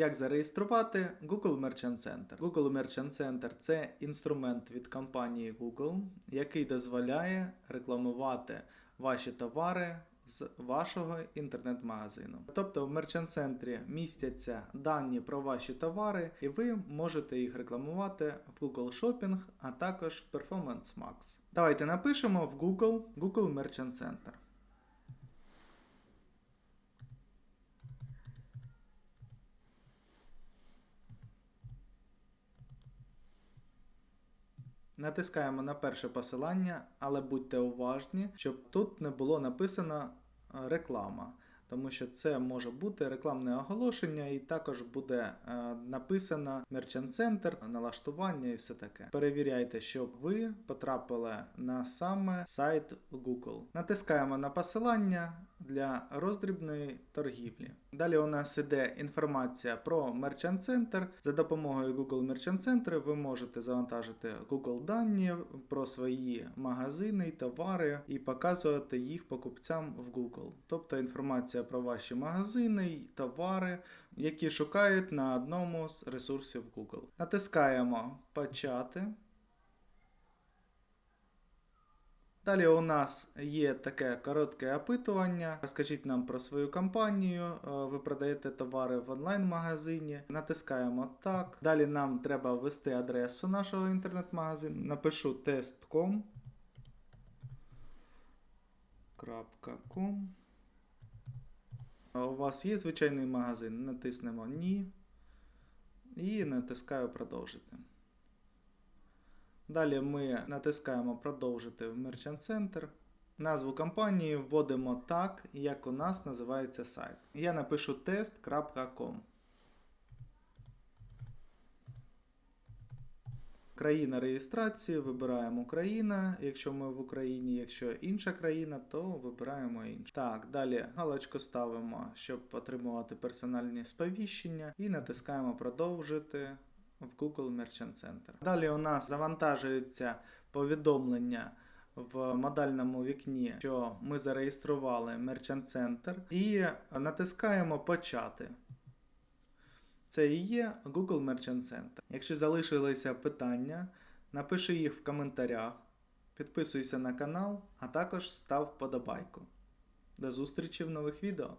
Як зареєструвати Google Merchant Center? Google Merchant Center це інструмент від компанії Google, який дозволяє рекламувати ваші товари з вашого інтернет-магазину. Тобто в Merchant центрі містяться дані про ваші товари, і ви можете їх рекламувати в Google Shopping, а також Performance Max. Давайте напишемо в Google Google Merchant Center. Натискаємо на перше посилання, але будьте уважні, щоб тут не було написано е, реклама, тому що це може бути рекламне оголошення, і також буде е, написано Merchant Center, налаштування і все таке. Перевіряйте, щоб ви потрапили на саме сайт Google. Натискаємо на посилання для роздрібної торгівлі. Далі у нас іде інформація про Merchant Center. За допомогою Google Merchant Center ви можете завантажити Google дані про свої магазини і товари і показувати їх покупцям в Google. Тобто інформація про ваші магазини товари, які шукають на одному з ресурсів Google. Натискаємо Почати. Далі у нас є таке коротке опитування. Розкажіть нам про свою компанію. Е, Ви продаєте товари в онлайн-магазині. Натискаємо так. Далі нам треба ввести адресу нашого інтернет-магазину. Напишу test.com. У вас є звичайний магазин. Натиснемо Ні. І натискаю продовжити. Далі ми натискаємо продовжити в Merchant Center. Назву компанії вводимо так, як у нас називається сайт. Я напишу test.com. Країна реєстрації, вибираємо Україна. Якщо ми в Україні, якщо інша країна, то вибираємо іншу. Так, далі галочку ставимо, щоб отримувати персональні сповіщення, і натискаємо продовжити в Google Merchant Center. Далі у нас завантажується повідомлення в модальному вікні, що ми зареєстрували Merchant Center, і натискаємо Почати. Це і є Google Merchant Center. Якщо залишилися питання, напиши їх в коментарях, підписуйся на канал, а також став вподобайку. До зустрічі в нових відео!